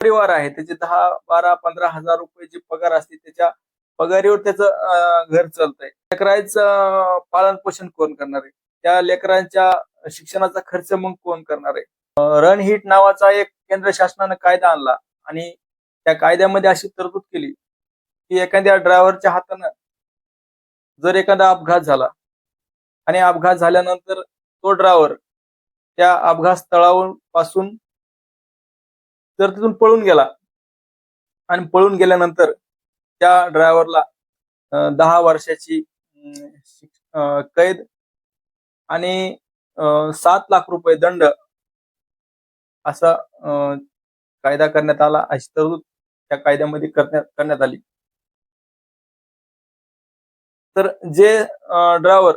परिवार आहे. त्याचे दहा बारा पंधरा हजार रुपये जी पगार असते त्याच्या पगारीवर त्याचं घर चालतंय. लेकरांचं पालन पोषण कोण करणार आहे? त्या लेकरांच्या शिक्षणाचा खर्च मग कोण करणार आहे? रन हिट नावाचा एक केंद्र शासनानं कायदा आणला आणि त्या कायद्यामध्ये अशी तरतूद केली की एखाद्या ड्रायव्हरच्या हातानं जर एखादा अपघात झाला आणि अपघात झाल्यानंतर तो ड्रायव्हर त्या अपघात स्थळावरून तर तिथून पळून गेला आणि पळून गेल्यानंतर त्या ड्रायव्हरला दहा वर्षाची अं, कैद आणि सात लाख रुपये दंड असा कायदा करण्यात आला. अशी तरतूद त्या कायद्यामध्ये करण्यात करण्यात आली. तर जे ड्रायव्हर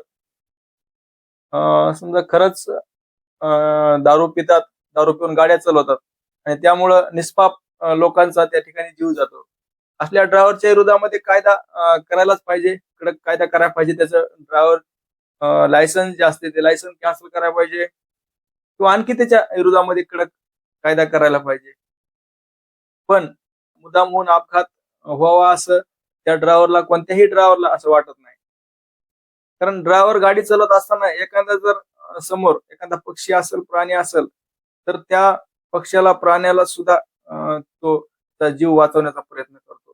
समजा खरंच दारू पितात दारू पिऊन गाड्या चालवतात आणि त्यामुळं निष्पाप लोकांचा त्या ठिकाणी जीव जातो. असल्या ड्रायव्हरच्या विरोधामध्ये कायदा करायलाच पाहिजे. कडक कायदा करायला पाहिजे त्याचं. ड्रायव्हर लायसन्स जे असते ते लायसन्स कॅन्सल करायला पाहिजे. किंवा आणखी त्याच्या विरोधामध्ये कडक कायदा करायला पाहिजे. पण मुद्दाम होऊन अपघात व्हावा असं त्या ड्रायव्हरला कोणत्याही ड्रायव्हरला असं वाटत नाही. कारण ड्रायव्हर गाडी चालवत असताना एखादा जर समोर एखादा पक्षी असेल प्राणी असेल तर त्या पक्षाला प्राण्याला सुद्धा अं, तो जीव वाचवण्याचा प्रयत्न करतो.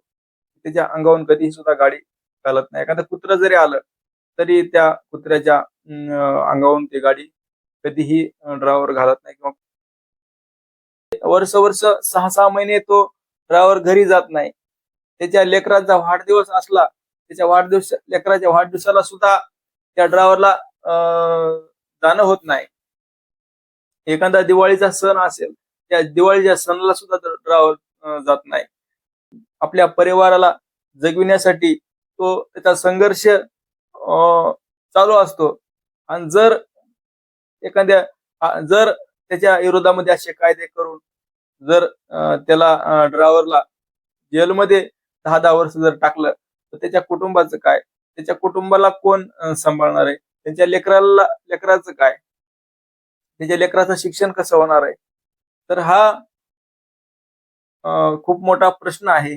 त्याच्या अंगावरून कधीही सुद्धा गाडी चालत नाही. एखादं कुत्र जरी आलं तरी त्या कुत्र्याच्या अं, अंगावरून ती गाडी कधीही ड्रायव्हर घालत नाही किंवा वर्ष वर्ष सहा सहा महिने तो ड्रायव्हर घरी जात नाही. त्याच्या लेकराचा वाढदिवस असला त्याच्या वाढदिवस लेकराच्या वाढदिवसाला सुद्धा त्या ड्रायव्हरला जाणं होत नाही. एखादा दिवाळीचा सण असेल त्या दिवाळीच्या सणाला सुद्धा ड्रायव्हर जात नाही. आपल्या परिवाराला जगविण्यासाठी तो त्याचा संघर्ष चालू असतो. आणि जर एखाद्या जर त्याच्या विरोधामध्ये असे कायदे करून जर त्याला ड्रायव्हरला जेलमध्ये दहा दहा वर्ष जर टाकलं तर त्याच्या कुटुंबाचं काय? त्याच्या कुटुंबाला कोण सांभाळणार आहे? त्यांच्या लेकराला लेकराचं काय? त्याच्या लेकराचं शिक्षण कसं होणार आहे? तर हा खूप मोठा प्रश्न आहे.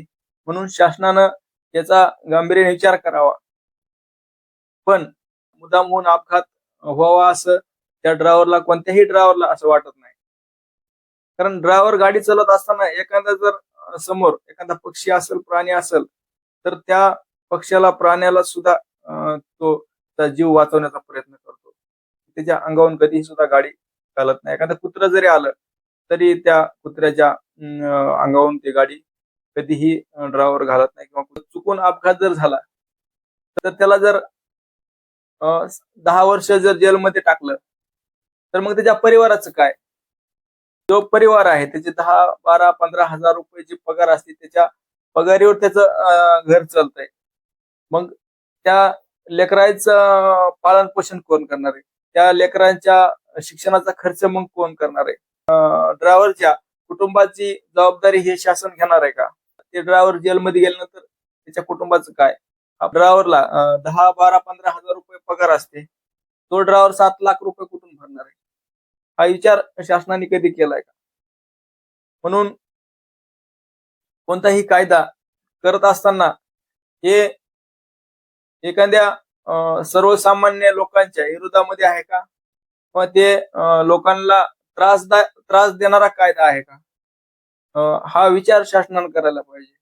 म्हणून शासनानं याचा गांभीर्याने विचार करावा. पण मुद्दाम होऊन अपघात व्हावा असं त्या ड्रायव्हरला कोणत्याही ड्रायव्हरला असं वाटत नाही. कारण ड्रायव्हर गाडी चालवत असताना एखादा जर समोर एखादा पक्षी असेल प्राणी असेल तर त्या पक्षाला प्राण्याला सुद्धा तो जीव वाचवण्याचा प्रयत्न करतो. त्याच्या अंगावरून कधीही सुद्धा गाडी चालत नाही. एखादं कुत्र जरी आलं तरी त्या कुत्र्याच्या अंगावरून ती गाडी कधीही ड्रायव्हर घालत नाही किंवा चुकून अपघात जर झाला तर त्याला जर दहा वर्ष जर जेलमध्ये टाकलं तर मग त्याच्या परिवाराचं काय? जो परिवार आहे त्याचे दहा बारा पंधरा हजार रुपये जी पगार असते त्याच्या पगारीवर त्याचं घर चालतंय. मग त्या लेकरांचं पालन पोषण कोण करणार आहे? त्या लेकरांच्या शिक्षणाचा खर्च मग कोण करणार आहे? ड्रायव्हरच्या कुटुंबाची जबाबदारी हे शासन घेणार आहे का? ते ड्रायव्हर जेलमध्ये गेल्यानंतर त्याच्या कुटुंबाचं काय? ड्रायव्हरला दहा बारा पंधरा हजार रुपये पगार असते. तो ड्रायव्हर सात लाख रुपये कुठून भरणार आहे? हा विचार शासनाने कधी केलाय का? म्हणून कोणताही कायदा करत असताना हे एखाद्या सर्वसामान्य लोकांच्या विरोधामध्ये आहे का? किंवा ते लोकांना त्रासदा त्रास देणारा कायदा आहे का? हा विचार शासनानं करायला पाहिजे.